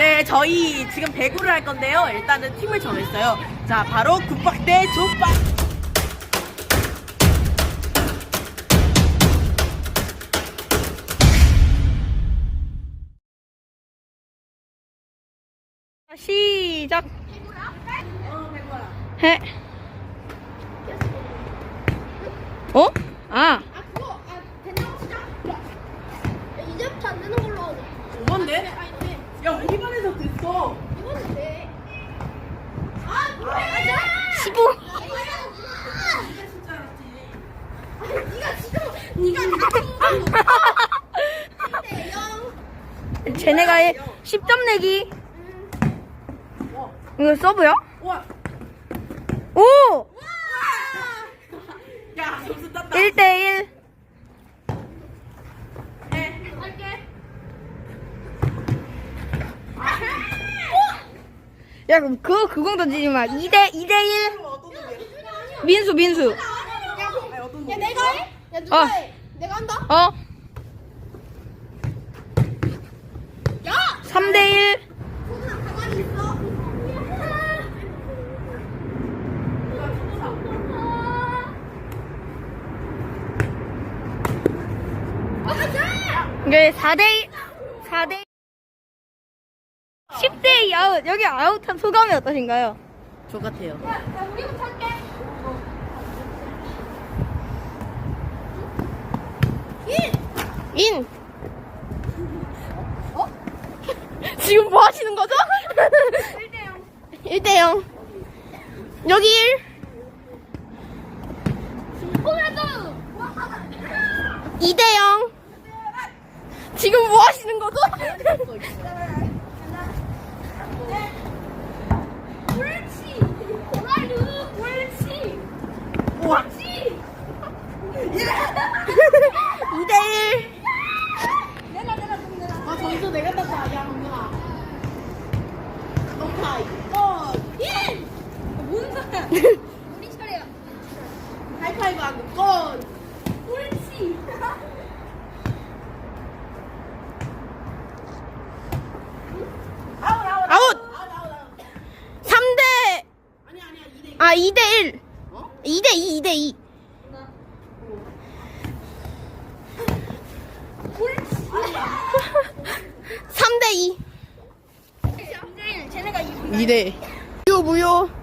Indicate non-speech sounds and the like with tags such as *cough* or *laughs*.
네, 저희 지금 배구를 할 건데요. 일단은 팀을 정했어요. 자, 바로 국박 대 족박. 시작. 해. 어? 아. 아 그거 아 된다고 치자. 야, 이제부터 안 되는 걸로. 뭔데? 야, 우리 반에서 됐어. 이거는 돼. 아 뭐야? 15. 네가 지금 네가 다 근데 영. 쟤네가 해 10점 내기. 이거 서브야? 오! 야, 점수 땄다. 1대1. 야, 그럼 그거, 그거 던지지 마. 2대, 2대1. 어떤 놈이야? 민수, 민수. 야 내가 해? 야 누가 어. 해? 내가 한다. 어? 야. 3대 1. 소준아 가만히 있어. 아, 가자! 이게 4대2. 4대 10대2 아웃. 여기 아웃한 소감이 어떠신가요? 저 같아요. 인. 어? *laughs* 지금 뭐 하시는 거죠? 1대 0. 여기 1. 호라도 2대 0. 지금 뭐 하시는 거죠? 옳지. 호라루 옳지. 우와. 옳지. *laughs* 2대 1. 내가 내가 좀 내가. 아, 점수 내가 땄다. 야, 강민아. 너무 다 이거. 인. 뭔 소리야? *laughs* 우리 차례야. 하이파이브 하고 건. 옳지. *laughs* 아웃, 아웃. 아웃. 아웃, 아웃, 아웃. 3대 아니야, 아니야. 2대 아 2대 1. 어? 2대 2, 2대 2. 옳지. 3대 2. 쟤네가 이기고. 2대. 무효 무효.